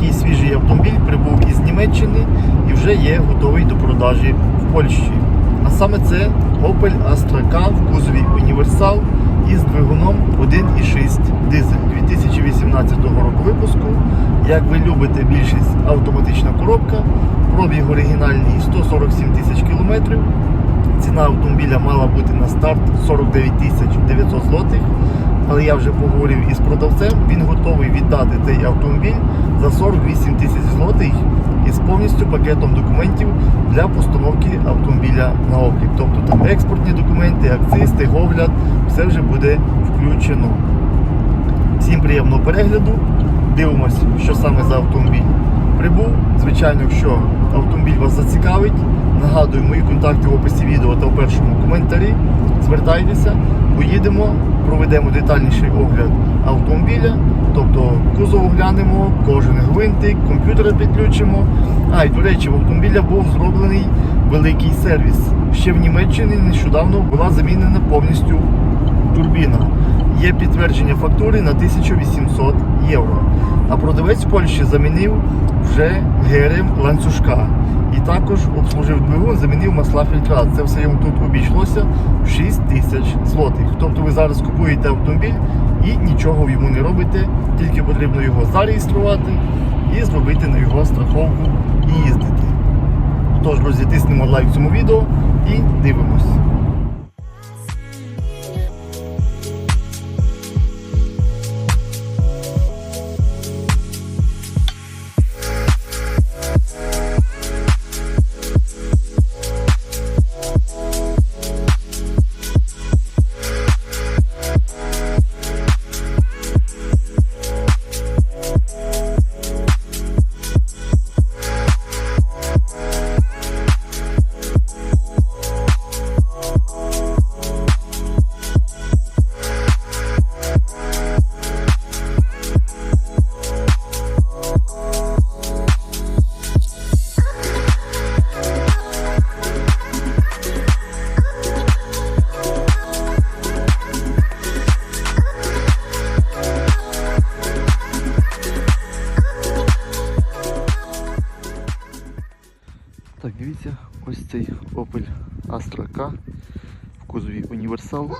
який свіжий автомобіль прибув із Німеччини і вже є готовий до продажі в Польщі. А саме це Opel Astra в кузові Універсал із двигуном 1.6 дизель 2018 року випуску. Як ви любите, більшість автоматична коробка. Пробіг оригінальний 147 тисяч кілометрів. Ціна автомобіля мала бути на старт 49 тисяч 900 злотих. Але я вже поговорив із продавцем, він готовий віддати цей автомобіль за 48 тисяч злотих із повністю пакетом документів для постановки автомобіля на облік. Тобто там експортні документи, акциз, техогляд, все вже буде включено. Всім приємного перегляду. Дивимось, що саме за автомобіль прибув. Звичайно, якщо автомобіль вас зацікавить, нагадую, мої контакти в описі відео та в першому коментарі. Звертайтеся, поїдемо, проведемо детальніший огляд автомобіля, тобто кузов оглянемо, кожен гвинтик, комп'ютер підключимо. А, і до речі, в автомобіля був зроблений великий сервіс. Ще в Німеччині нещодавно була замінена повністю турбіна. Є підтвердження фактури на 1800 євро. А продавець Польщі замінив вже ГРМ ланцюжка. І також обслужив двигун, замінив масла фільтра. Це все йому тут обійшлося в 6 тисяч злотих. Тобто ви зараз купуєте автомобіль і нічого йому не робите, тільки потрібно його зареєструвати і зробити на його страховку і їздити. Тож, друзі, тиснемо лайк цьому відео і дивимось. Універсал.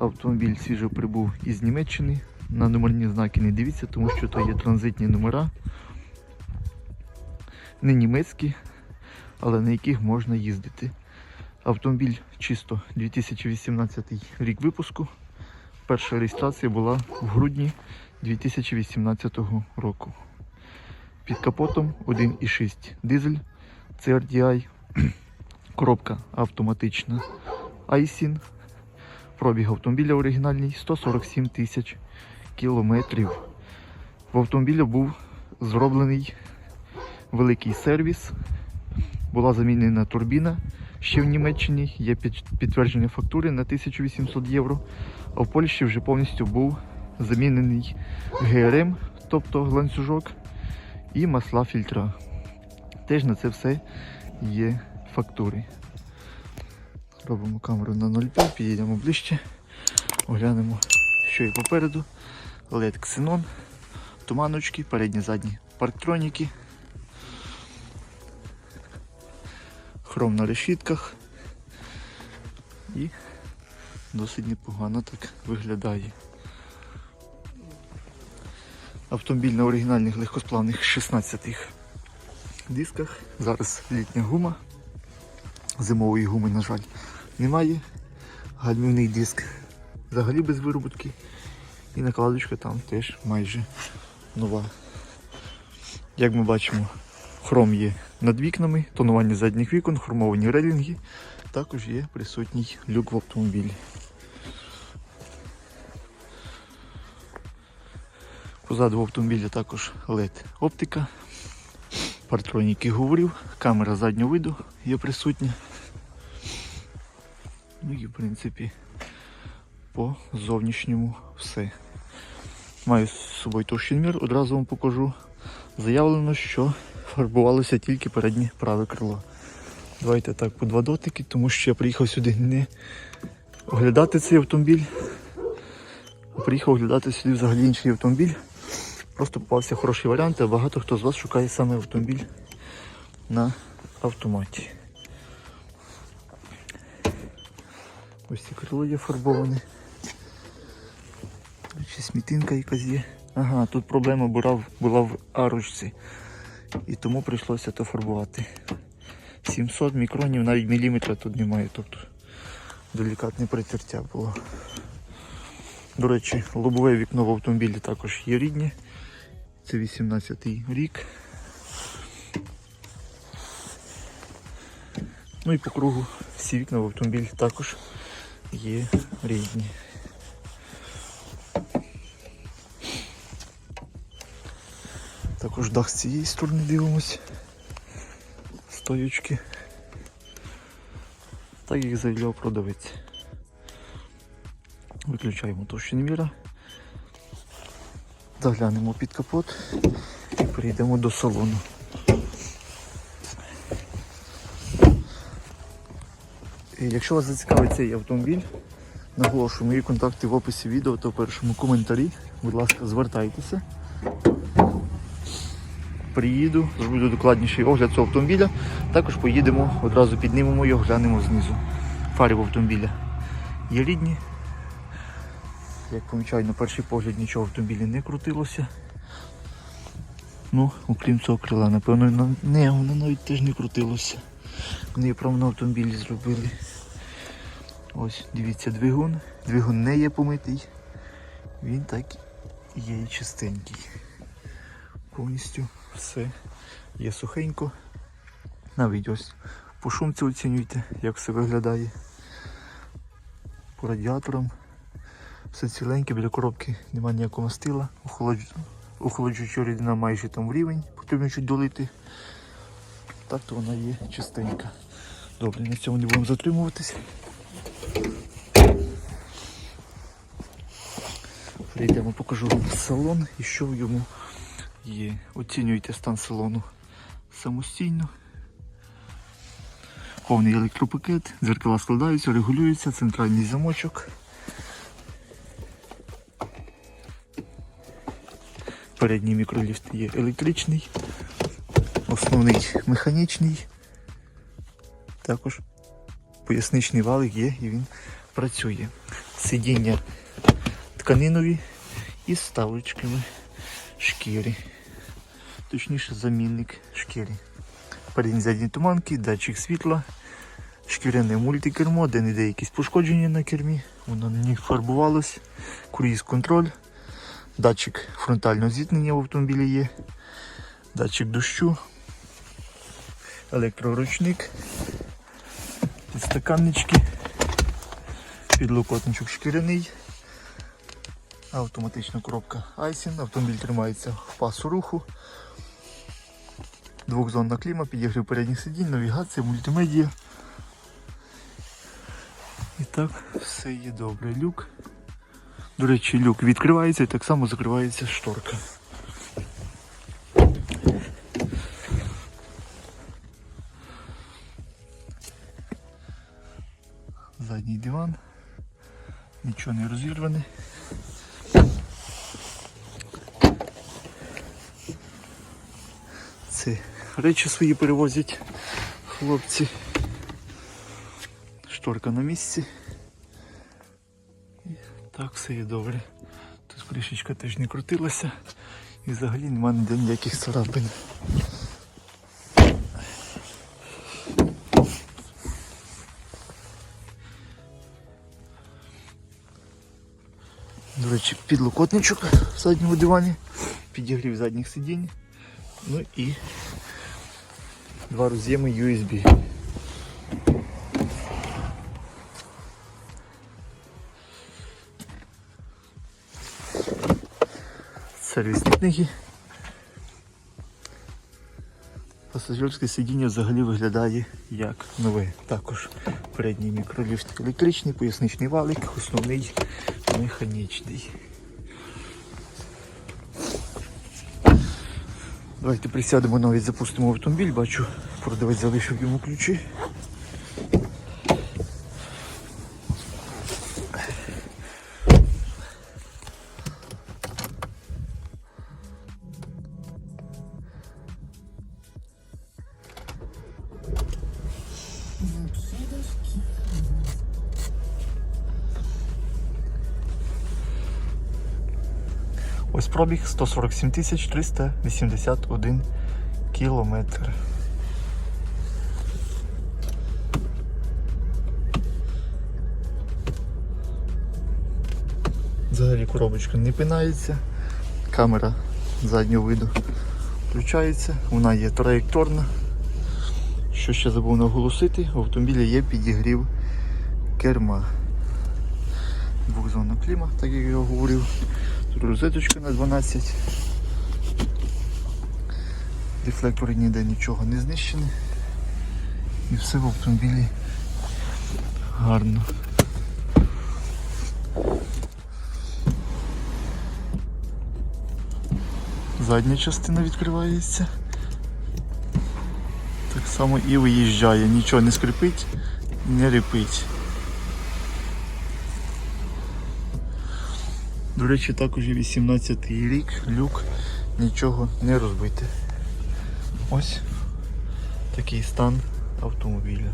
Автомобіль свіжо прибув із Німеччини. На номерні знаки не дивіться, тому що то є транзитні номера. Не німецькі, але на яких можна їздити. Автомобіль чисто 2018 рік випуску. Перша реєстрація була в грудні 2018 року. Під капотом 1,6 дизель CRDI, коробка автоматична Айсін. Пробіг автомобіля оригінальний 147 тисяч кілометрів. В автомобіля був зроблений великий сервіс. Була замінена турбіна ще в Німеччині. Є підтвердження фактури на 1800 євро. А в Польщі вже повністю був замінений ГРМ, тобто ланцюжок, і масла фільтра. Теж на це все є фактури. Робимо камеру на 0,5, підійдемо ближче, оглянемо, що є попереду. LED Xenon, туманочки, передні задні парктроніки. Хром на решітках. І досить непогано так виглядає. Автомобіль на оригінальних легкосплавних 16 дисках. Зараз літня гума. Зимової гуми, на жаль, немає. Гальмівний диск взагалі без вироботки. І накладочка там теж майже нова. Як ми бачимо, хром є над вікнами, тонування задніх вікон, хромовані релінги. Також є присутній люк в автомобілі. Позаду автомобіля також LED оптика. Партроніки говорив, камера заднього виду є присутня. Ну і в принципі по зовнішньому все. Маю з собою товщинмір, одразу вам покажу. Заявлено, що фарбувалося тільки переднє праве крило. Давайте так по два дотики, тому що я приїхав сюди не оглядати цей автомобіль, Приїхав оглядати сюди взагалі інший автомобіль. Просто попався хороший варіант, а багато хто з вас шукає саме автомобіль на автоматі. Ось ці крило є фарбоване. Ще смітинка якась є. Ага, тут проблема була, була в арочці. І тому прийшлося то фарбувати. 700 мікронів, навіть міліметра тут немає. Тобто делікатне притертя було. До речі, лобове вікно в автомобілі також є рідне. Це 18-й рік. Ну і по кругу всі вікна в автомобілі також є рідні. Також дах з цієї сторони дивимось. Стоючки. Так як заявляв продавець. Виключаємо товщиноміра. Заглянемо під капот і перейдемо до салону. Якщо вас зацікавить цей автомобіль, наголошую мої контакти в описі відео та в першому коментарі. Будь ласка, звертайтеся. Приїду, зроблю докладніший огляд цього автомобіля. Також поїдемо, одразу піднімемо його, глянемо знизу. Фари в автомобіля є рідні. Як помічаю, на перший погляд нічого в автомобілі не крутилося. Ну, окрім цього крила, напевно, не, воно навіть теж не крутилося. Вони прямо на автомобілі зробили. Ось, дивіться, двигун. Двигун не є помитий. Він так є і чистенький. Повністю все є сухенько. Навіть ось по шумці оцінюйте, як все виглядає. По радіаторам. Все ціленьке, біля коробки немає ніякого. Охолодж- Охолоджуюча рідина майже там в рівень, потрібно чуть долити. Так то вона є чистенька. Добре, на цьому не будемо затримуватись. Прийдемо, покажу вам салон і що в йому є. Оцінюйте стан салону самостійно. Повний електропакет, дзеркала складаються, регулюються, центральний замочок. Передній мікроліфт є електричний, основний механічний. Також поясничний валик є і він працює. Сидіння тканинові із ставочками шкіри. Точніше замінник шкіри. Передні задні туманки, датчик світла, шкіряне мультикермо, де не де якісь пошкодження на кермі, воно не фарбувалось, круїз контроль, датчик фронтального зіткнення в автомобілі є, датчик дощу, електроручник, підстаканнички, підлокотничок шкіряний, автоматична коробка Айсін, автомобіль тримається в пасу руху. Двохзонна кліма, підігрів передніх сидінь, навігація, мультимедіа. І так, все є добре. Люк. До речі, люк відкривається і так само закривається шторка. Задній диван. Нічого не розірване. Це речі свої перевозять хлопці. Шторка на місці. І так все є добре. Тут кришечка теж не крутилася. І взагалі немає ніяких царапин. Речі, підлокотничок в задньому дивані, підігрів задніх сидінь. Ну і два роз'єми USB. Сервісні книги. Пасажирське сидіння взагалі виглядає як нове. Також передній мікроліфт електричний, поясничний валик, основний механічний. Давайте присядемо навіть запустимо автомобіль, бачу, продавець залишив йому ключі. Пробіг 147 тисяч 381 кілометр. Взагалі коробочка не пинається, камера заднього виду включається, вона є траєкторна. Що ще забув наголосити, в автомобілі є підігрів керма. Двохзонна кліма, так як я говорив. Розеточка на 12. Дефлектори ніде нічого не знищені. І все в автомобілі гарно. Задня частина відкривається. Так само і виїжджає, нічого не скрипить, не рипить. До речі, також і 18 й рік, люк, нічого не розбите. Ось такий стан автомобіля.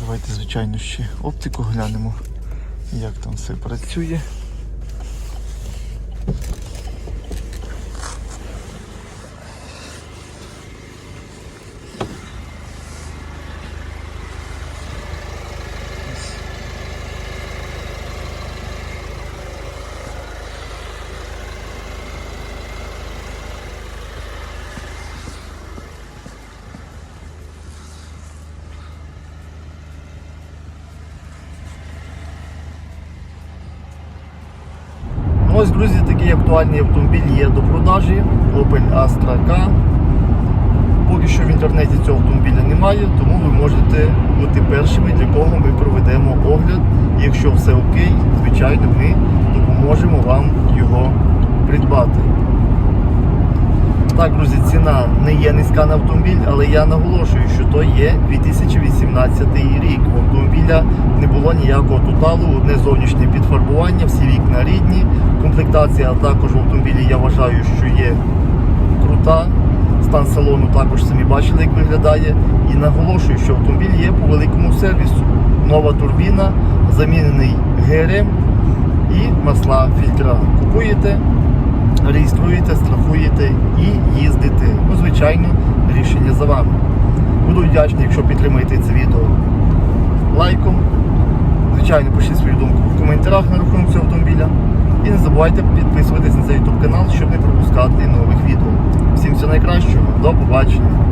Давайте, звичайно, ще оптику глянемо, як там все працює. Ось, друзі, такий актуальний автомобіль є до продажі. Opel Astra K. Поки що в інтернеті цього автомобіля немає, тому ви можете бути першими, для кого ми проведемо огляд. Якщо все окей, звичайно, ми допоможемо вам його придбати. Так, друзі, ціна не є низька на автомобіль, але я наголошую, що то є 2018 рік. У автомобіля не було ніякого тоталу, одне зовнішнє підфарбування, всі вікна рідні. Комплектація також в автомобілі я вважаю, що є крута. Стан салону також самі бачили, як виглядає. І наголошую, що автомобіль є по великому сервісу. Нова турбіна, замінений ГРМ і масла фільтра. Купуєте, реєструєте, страхуєте і їздите. Ну, звичайно, рішення за вами. Буду вдячний, якщо підтримаєте це відео лайком. Звичайно, пишіть свою думку в коментарях на рахунок цього автомобіля. І не забувайте підписуватись на цей YouTube канал, щоб не пропускати нових відео. Всім всього найкращого, до побачення.